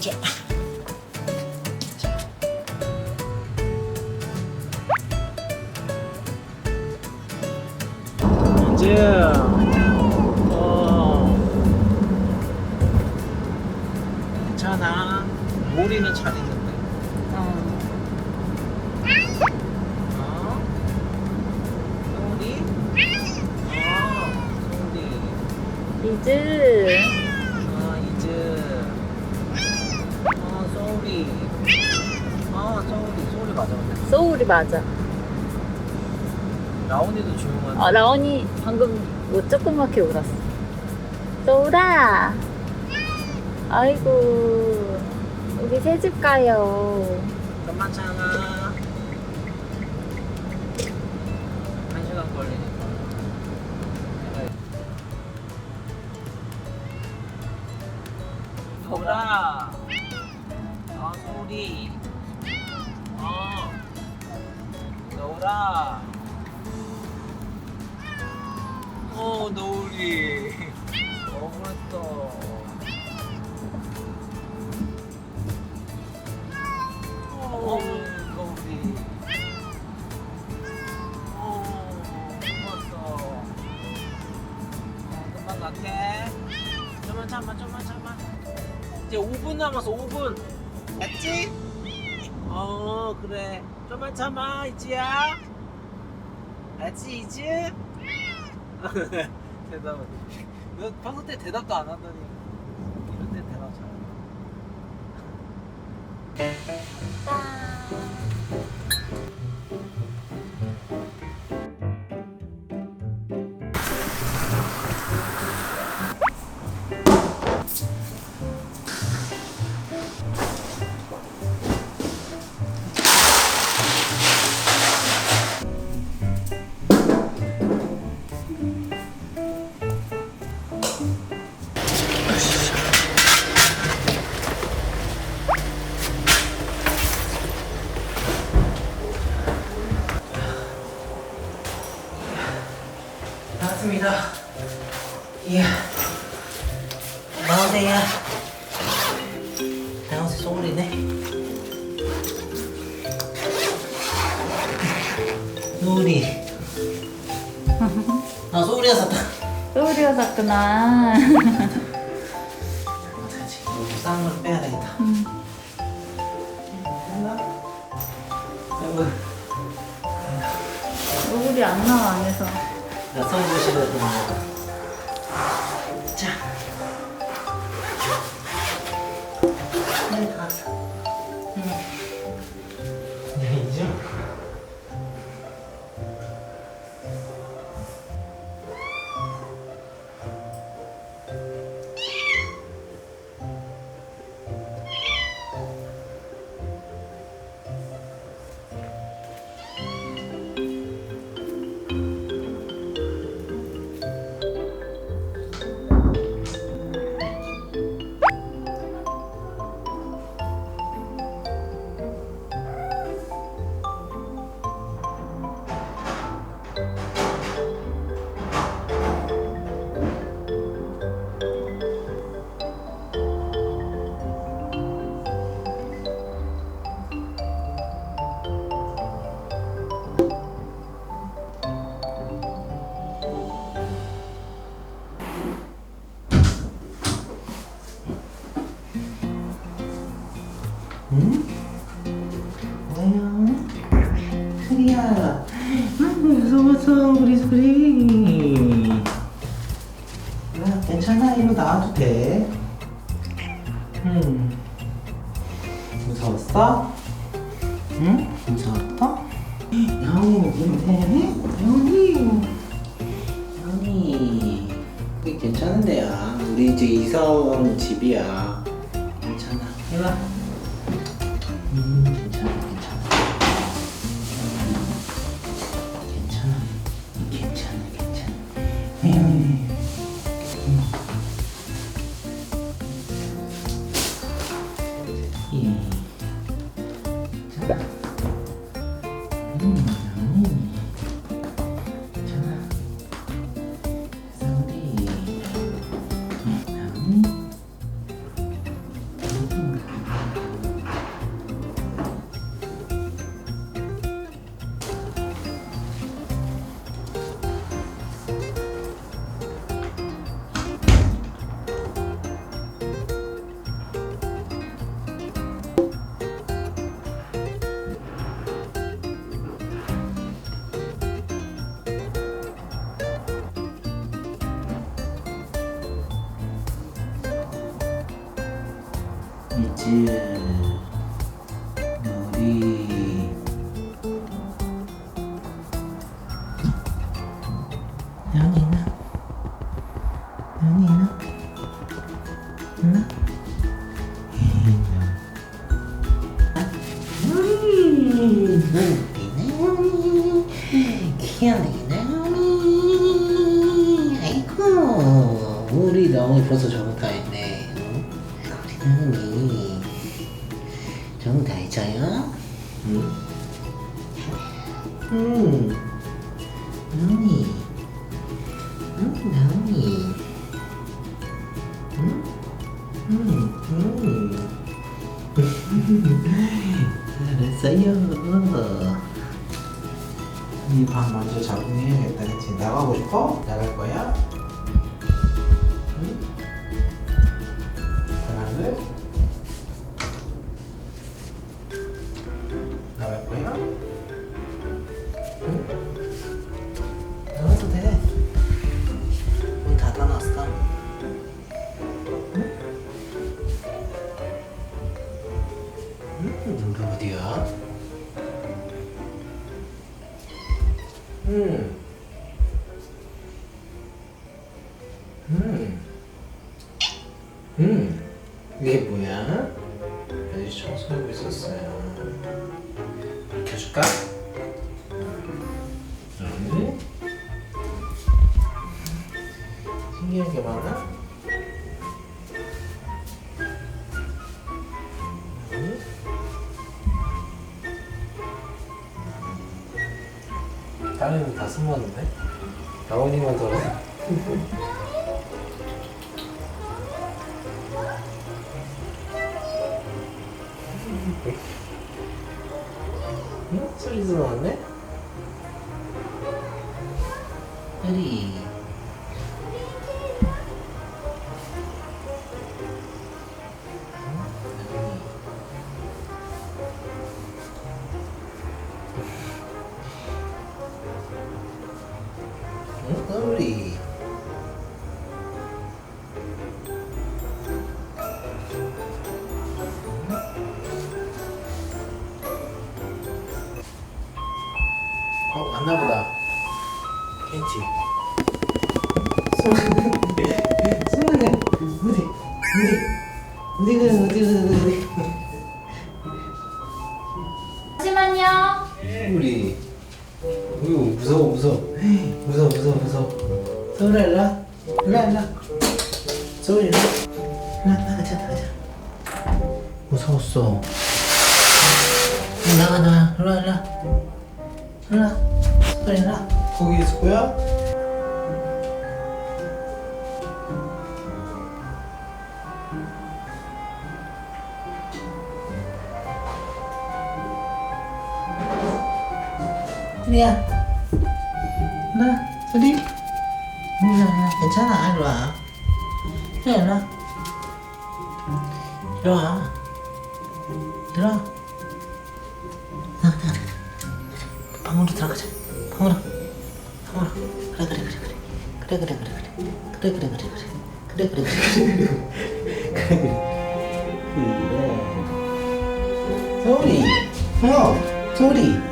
자. 자. 이제 어 괜찮아. 머리는 잘 있는데. 어? 머리 어? 머리 이즈. 맞아. 라온이도 조용한데 어, 라온이 방금 뭐 조그맣게 울었어. 소울아. 아이고. 우리 새집 가요. 좀만 참아 노라 어 노을이 억울했어 어 노을이 어 고마웠어 어, 금방 갈게. 좀만 참아 좀만 참아. 이제 5분 남았어 5분. 맞지? 어 그래. 좀만 참아 이지야. 알지 이지? 대답은 너 평소 때 대답도 안 하더니. 이럴 때 대답 잘해 나왔습니다. 이야. 나오세요. 나오세요, 소울이네. 소울이. 아, 소울이가 샀다. 소울이가 샀구나. 어떡하지? 이거 싼걸 빼야 되겠다. 음. 아이고, 소울이 안 나와, 안에서. 나 써보시 소리야. 아이고, 무서웠어, 우리 소리. 야, 괜찮아, 이거 나와도 돼. 음. 무서웠어? 응? 무서웠어? 영이 어딘데? 영이. 영이. 이게 괜찮은 데야. 우리 이제 이사 온 집이야. 괜찮아. 이리 와. 음, 있지 우리 연이나 연이나 나 귀여네 아이고 우리 너무 벌써 적 응 잘했어요 이 방 먼저 적응해야겠다 그치? 나가고 싶어? 나갈 거야? 청소하고 있었어요. 켜줄까? 응? 신기한 게 많아? 응? 다른 애들 다 숨었는데? 나원이만 더 응? 소리 들어왔네? 혜리 응? 혜 켄치. 승우야, 어디, 어디, 어디 가, 어디 가, 어디 잠시만요. 우리. 어이구, 무서워, 무서워. 무서워, 무서워, 무서워. 서울아, 일로 와. 서울이 일로 와. 일로 와, 나가자, 나가자. 무서웠어. 나가, 나가. 일로 와. 서울이 일로 와. 거기 거야? 소리야. 나, 소리. 나, 나, 괜찮아. 이리 와. 이리 와. 이리 와. 이리 와. 나, 나, 나. 방으로 들어가자. 방으로. 그래, 그래, 그래, 그래. 그래, 그래, 그래, 그래. 그래, 그래, 그래, 그래. 그래, 그래, 그래. 그래, 그래. 그래. 소리. 어, 소리.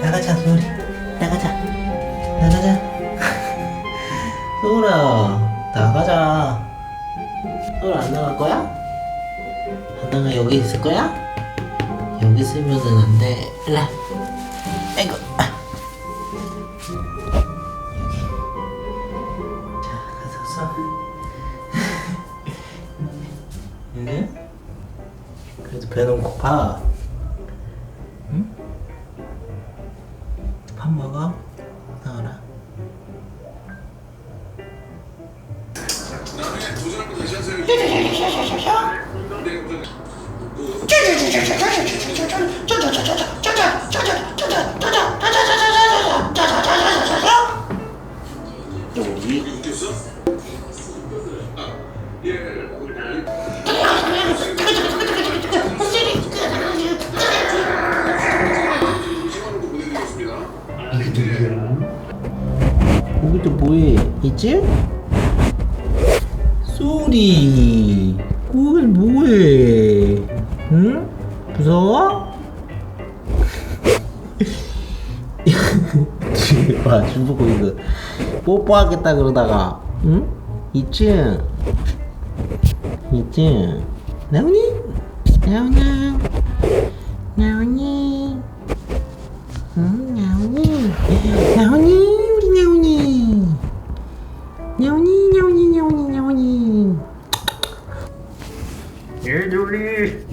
나가자 소리 나가자 나가자 소라 나가자 소라 안 나갈 거야? 안 나가 여기 있을 거야? 여기 있으면은 안돼 일라 아이고 배는 고파 응? 밥 먹어? 나와라. 거기 또 뭐해? 있지? 소리. 뭘 뭐해? 응? 무서워? 봐, 주보고 이거 뽀뽀하겠다 그러다가, 응? 이쯤, 이쯤, 나오니? 나오나? 나오니? 야오니 우리 야오니. 야오니 야오니 야오니 야오니. 예준이